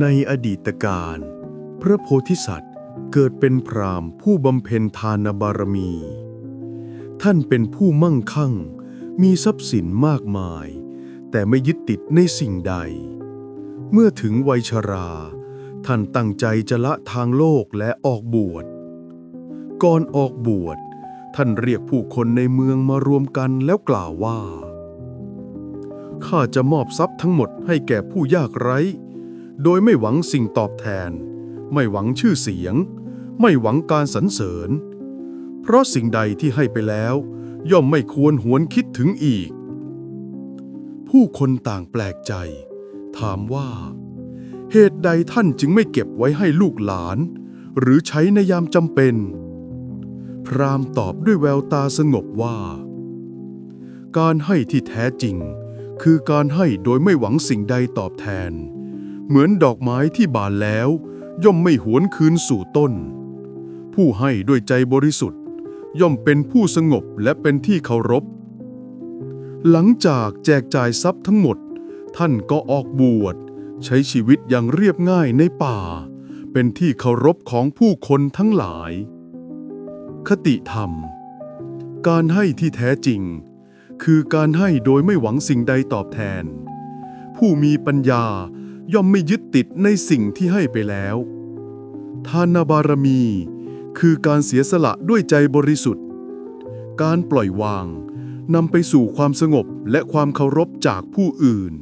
ในอดีตการ พระโพธิสัตว์เกิดเป็นพรามผู้บำเพ็ญทานบารมี ท่านเป็นผู้มั่งคั่ง มีทรัพย์สินมากมาย แต่ไม่ยึดติดในสิ่งใด เมื่อถึงวัยชรา ท่านตั้งใจจะละทางโลกและออกบวช ก่อนออกบวช ท่านเรียกผู้คนในเมืองมารวมกันแล้วกล่าวว่า ข้าจะมอบทรัพย์ทั้งหมดให้แก่ผู้ยากไร้ โดยไม่หวังสิ่งตอบแทน ไม่หวังชื่อเสียง ไม่หวังการสรรเสริญ เพราะสิ่งใดที่ให้ไปแล้ว ย่อมไม่ควรหวนคิดถึงอีก ผู้คนต่างแปลกใจ ถามว่า เหตุใดท่านจึงไม่เก็บไว้ให้ลูกหลาน หรือใช้ในยามจำเป็น พราหม์ตอบด้วยแววตาสงบว่า การให้ที่แท้จริง คือการให้โดยไม่หวังสิ่งใดตอบแทน เหมือนดอกไม้ที่บานแล้ว ย่อมไม่หวนคืนสู่ต้น ผู้ให้ด้วยใจบริสุทธิ์ ย่อมเป็นผู้สงบและเป็นที่เคารพ หลังจากแจกจ่ายทรัพย์ทั้งหมด ท่านก็ออกบวช ใช้ชีวิตอย่างเรียบง่ายในป่า เป็นที่เคารพของผู้คนทั้งหลาย คติธรรม การให้ที่แท้จริง คือการให้โดยไม่หวังสิ่งใดตอบแทน ผู้มีปัญญา ย่อมไม่ยึดติดในสิ่งที่ให้ไปแล้ว ทานบารมี คือการเสียสละด้วยใจบริสุทธิ์ การปล่อยวางนำไปสู่ความสงบและความเคารพจากผู้อื่น